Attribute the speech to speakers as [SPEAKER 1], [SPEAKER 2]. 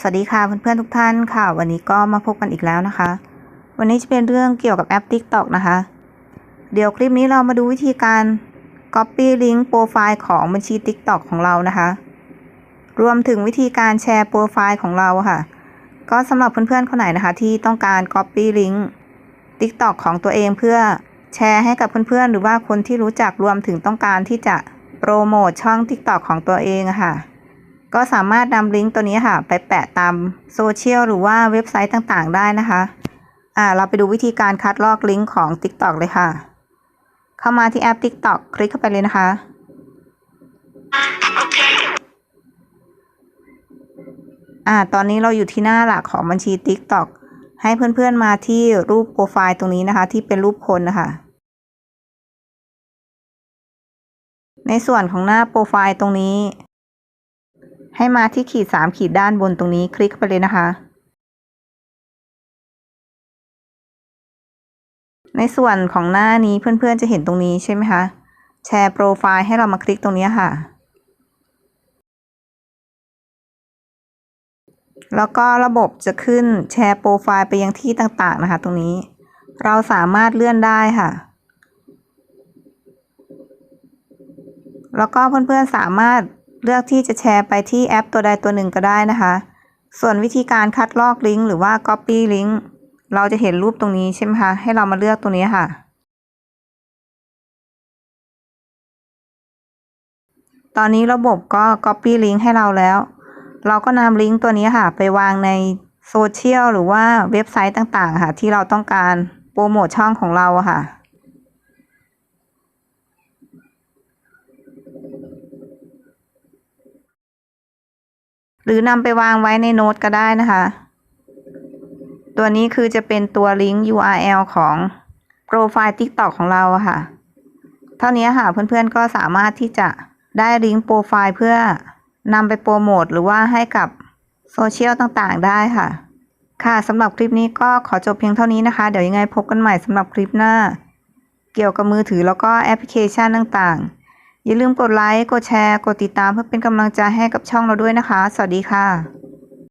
[SPEAKER 1] สวัสดีค่ะเพื่อนๆทุกท่านค่ะ วันนี้ก็มาพบกันอีกแล้วนะคะ วันนี้จะเป็นเรื่องเกี่ยวกับแอป TikTok นะคะ เดี๋ยวคลิปนี้เรามาดูวิธีการ Copy Link โปรไฟล์ของบัญชี TikTok ของเรานะคะ รวมถึงวิธีการแชร์โปรไฟล์ของเราค่ะ ก็สำหรับเพื่อนๆคนไหนนะคะ ที่ต้องการ Copy Link TikTok ของตัวเองเพื่อแชร์ให้กับเพื่อนๆ หรือว่าคนที่รู้จักรวมถึงต้องการที่จะโปรโมทช่อง TikTok ของตัวเองค่ะ ก็สามารถนำลิงก์ตัวนี้ค่ะ ไปแปะตามโซเชียลหรือว่าเว็บไซต์ต่างๆ ได้นะคะ อ่า เราไปดูวิธีการคัดลอกลิงก์ของ TikTok เลยค่ะ เข้ามาที่แอป TikTok คลิกเข้าไปเลยนะคะ อ่า ตอนนี้เราอยู่ที่หน้าหลักของบัญชี TikTok ให้เพื่อนๆมาที่รูปโปรไฟล์ตรงนี้นะคะ ที่เป็นรูปคนนะคะในส่วนของหน้าโปรไฟล์ตรงนี้ ให้มาที่ขีดสามขีดด้านบนตรงนี้คลิกไปเลยนะคะ ในส่วนของหน้านี้เพื่อนๆจะเห็นตรงนี้ใช่ไหมคะแชร์โปรไฟล์ให้เรามาคลิกตรงนี้ค่ะ แล้วก็ระบบจะขึ้นแชร์โปรไฟล์ไปยังที่ต่างๆนะคะ ตรงนี้ เราสามารถเลื่อนได้ค่ะแล้วก็เพื่อนๆสามารถ เลือกที่จะแชร์ไปที่แอปตัวใดตัวหนึ่งก็ได้นะคะ ส่วนวิธีการคัดลอกลิงก์หรือว่า Copy ลิงก์เราจะเห็นรูปตรงนี้ใช่ไหมคะ ให้เรามาเลือกตรงนี้ค่ะ ตอนนี้ระบบก็ Copy ลิงก์ให้เราแล้ว เราก็นำลิงก์ตัวนี้ค่ะ ไปวางในโซเชียลหรือว่าเว็บไซต์ต่างๆ ค่ะ ที่เราต้องการโปรโมทช่องของเราค่ะ หรือนำไปวางไว้ในโน้ตก็ได้นะคะ ตัวนี้คือจะเป็นตัวลิงก์ URL ของโปรไฟล์ TikTok ของเราค่ะ เท่านี้ค่ะเพื่อนๆก็สามารถที่จะได้ลิงก์โปรไฟล์เพื่อนำไปโปรโมทหรือว่าให้กับโซเชียลต่างๆ ได้ค่ะ ค่ะสำหรับคลิปนี้ก็ขอจบเพียงเท่านี้นะคะ เดี๋ยวยังไงพบกันใหม่สำหรับคลิปหน้า เกี่ยวกับมือถือแล้วก็แอปพลิเคชันต่างๆ อย่าลืมกดไลค์ กดแชร์ กดติดตามเพื่อเป็นกำลังใจให้กับช่องเราด้วยนะคะ สวัสดีค่ะ